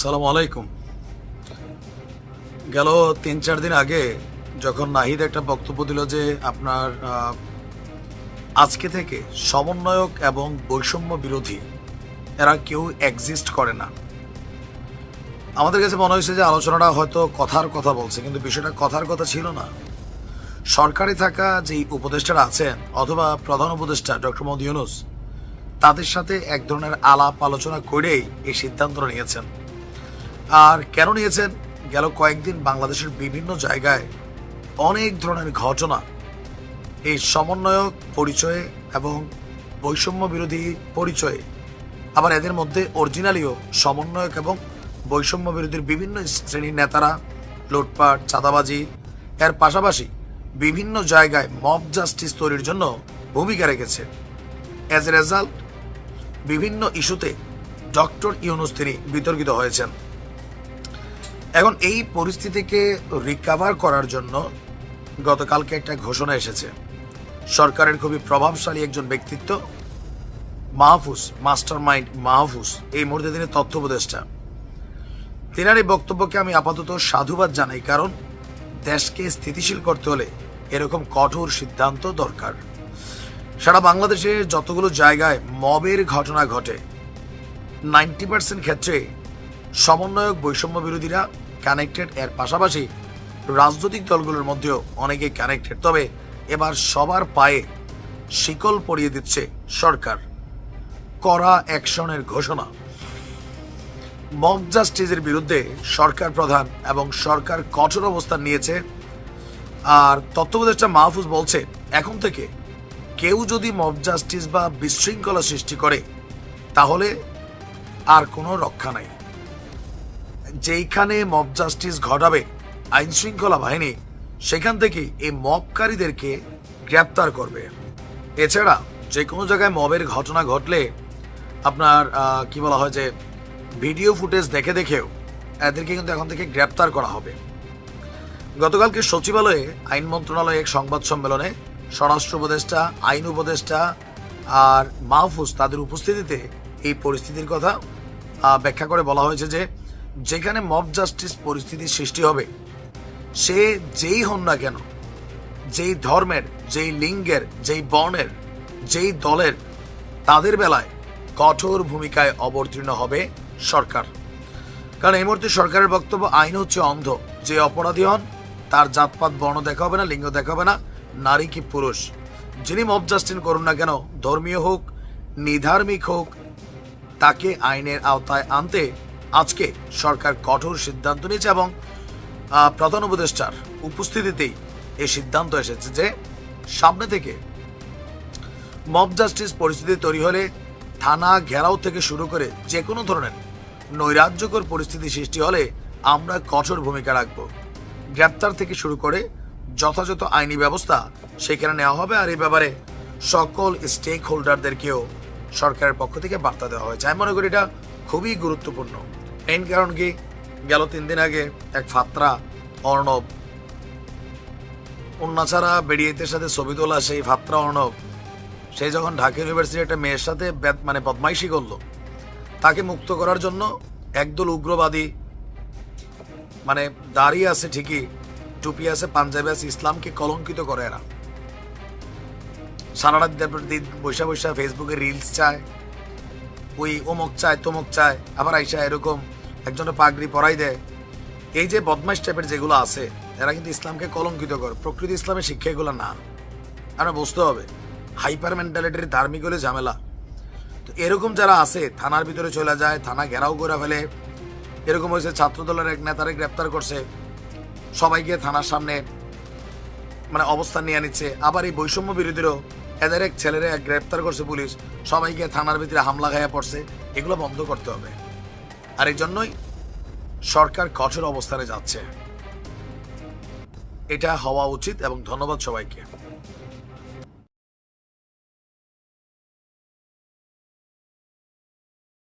সালাম আলাইকুম। গেল তিন চার দিন আগে যখন নাহিদ একটা বক্তব্য দিল যে আপনার আজকে থেকে সমন্বয়ক এবং বৈষম্য বিরোধী এরা কেউ এক্সিস্ট করে না। আমাদের কাছে মনে হয়েছে যে আলোচনাটা হয়তো কথার কথা বলছে, কিন্তু বিষয়টা কথার কথা ছিল না। সরকারি থাকা যেই উপদেষ্টারা আছেন, অথবা প্রধান উপদেষ্টা ডক্টর মোহাম্মদ ইউনুস, তাদের সাথে এক ধরনের আলাপ আলোচনা করেই এই সিদ্ধান্তটা নিয়েছেন। আর কেন নিয়েছেন? গেল কয়েকদিন বাংলাদেশের বিভিন্ন জায়গায় অনেক ধরনের ঘটনা। এই সমন্বয়ক পরিচয়ে এবং বৈষম্য বিরোধী পরিচয়ে। আবার এদের মধ্যে অরিজিনালিও সমন্বয়ক এবং বৈষম্য বিরোধীর বিভিন্ন শ্রেণির নেতারা, লুটপাট, চাঁদাবাজি, এর পাশাপাশি বিভিন্ন জায়গায় মব জাস্টিস তৈরির জন্য ভূমিকা রেখেছে। অ্যাজ এ রেজাল্ট বিভিন্ন ইস্যুতে ডক্টর ইউনুস তিনি বিতর্কিত হয়েছেন। এখন এই পরিস্থিতিকে রিকাভার করার জন্য গতকালকে একটা ঘোষণা এসেছে। সরকারের খুবই প্রভাবশালী একজন ব্যক্তিত্ব, মাহফুজ মাস্টার মাইন্ড মাহফুজ, এই মুহূর্তে তিনি তথ্য উপদেষ্টা। তিনার এই বক্তব্যকে আমি আপাতত সাধুবাদ জানাই, কারণ দেশকে স্থিতিশীল করতে হলে এরকম কঠোর সিদ্ধান্ত দরকার। সারা বাংলাদেশে যতগুলো জায়গায় মবের ঘটনা ঘটে নাইনটি পার্সেন্ট ক্ষেত্রে সমন্বয়ক বৈষম্য বিরোধীরা কানেক্টেড এর পাশাপাশি রাজনৈতিক দলগুলোর মধ্যেও অনেকে কানেক্টেড তবে এবার সবার পায়ে শিকল পরিয়ে দিচ্ছে সরকার। কড়া অ্যাকশনের ঘোষণা। মব জাস্টিসের বিরুদ্ধে সরকার প্রধান এবং সরকার কঠোর অবস্থান নিয়েছে। আর তত্ত্বাবধায়কটা মাহফুজ বলছে, এখন থেকে কেউ যদি মব জাস্টিস বা বিশৃঙ্খলা সৃষ্টি করে, তাহলে আর কোনো রক্ষা নাই। যেইখানে মব জাস্টিস ঘটাবে আইন শৃঙ্খলা বাহিনী, সেখান থেকে এই মবকারীদেরকে গ্রেপ্তার করবে। এছাড়া যে কোনো জায়গায় মবের ঘটনা ঘটলে আপনার কি বলা হয় যে, ভিডিও ফুটেজ দেখে দেখেও এদেরকে কিন্তু এখন থেকে গ্রেপ্তার করা হবে। গতকালকে সচিবালয়ে আইন মন্ত্রণালয়ে এক সংবাদ সম্মেলনে স্বরাষ্ট্র উপদেষ্টা, আইন উপদেষ্টা আর মাহফুজ তাদের উপস্থিতিতে এই পরিস্থিতির কথা ব্যাখ্যা করে বলা হয়েছে যে যেখানে মব জাস্টিস পরিস্থিতির সৃষ্টি হবে, সে যেই হন না কেন, যেই ধর্মের, যেই লিঙ্গের, যেই বর্ণের, যেই দলের, তাদের বেলায় কঠোর ভূমিকায় অবতীর্ণ হবে সরকার। কারণ এই মুহূর্তে সরকারের বক্তব্য, আইন হচ্ছে অন্ধ। যে অপরাধী হন, তার জাতপাত, বর্ণ দেখা হবে না, লিঙ্গ দেখা হবে না, নারী কি পুরুষ। যিনি মব জাস্টিন করুন না কেন, ধর্মীয় হোক, নিধার্মিক হোক, তাকে আইনের আওতায় আনতে আজকে সরকার কঠোর সিদ্ধান্ত নিয়েছে এবং প্রধান উপদেষ্টার উপস্থিতিতেই এই সিদ্ধান্ত এসেছে যে সামনে থেকে মব জাস্টিস পরিস্থিতি তৈরি হলে থানা ঘেরাও থেকে শুরু করে যে কোনো ধরনের নৈরাজ্যকর পরিস্থিতি সৃষ্টি হলে আমরা কঠোর ভূমিকা রাখব। গ্রেপ্তার থেকে শুরু করে যথাযথ আইনি ব্যবস্থা সেখানে নেওয়া হবে আর এই ব্যাপারে সকল স্টেক হোল্ডারদেরকেও সরকারের পক্ষ থেকে বার্তা দেওয়া হয়েছে। আমি মনে করি এটা খুবই গুরুত্বপূর্ণ। মেইন কারণ কি গেল তিন দিন আগে এক ফাত্রা অর্ণব অন্যাছাড়া বেরিয়েতের সাথে ছবি তোলা সেই ফাত্রা অর্ণব সে যখন ঢাকা ইউনিভার্সিটির একটা মেয়ের সাথে মানে বদমাইশি করল তাকে মুক্ত করার জন্য একদল উগ্রবাদী মানে দাঁড়িয়ে আছে ঠিকই টুপি আছে পাঞ্জাবি আছে ইসলামকে কলঙ্কিত করে এরা সারা রাত দিন বৈশা বৈশা ফেসবুকে রিলস চায় ওই অমুক চায় তমুক চায় আবার আইসা এরকম একজনের পাগড়ি পরাই দেয়। এই যে বদমাইশ টাইপের যেগুলো আছে, এরা কিন্তু ইসলামকে কলঙ্কিত করে। প্রকৃতি ইসলামের শিক্ষা এগুলো না। আমরা বুঝতে হবে, হাইপার মেন্টালিটির ধার্মিক হলে ঝামেলা। তো এরকম যারা আছে, থানার ভিতরে চলে যায়, থানা ঘেরাও করে ফেলে। এরকম হয়েছে ছাত্র দলের এক নেতারে গ্রেপ্তার করছে। সবাই গিয়ে থানার সামনে মানে অবস্থান নিয়ে নিচ্ছে। আবার এই বৈষম্য বিরোধীরও এদের এক ছেলেরে গ্রেপ্তার করছে পুলিশ। সবাই গিয়ে থানার ভিতরে হামলা খাইয়া পড়ছে। এগুলো বন্ধ করতে হবে। আর এই জন্যই সরকার কঠোর অবস্থানে যাচ্ছে। এটা হওয়া উচিত এবং ধন্যবাদ সবাইকে।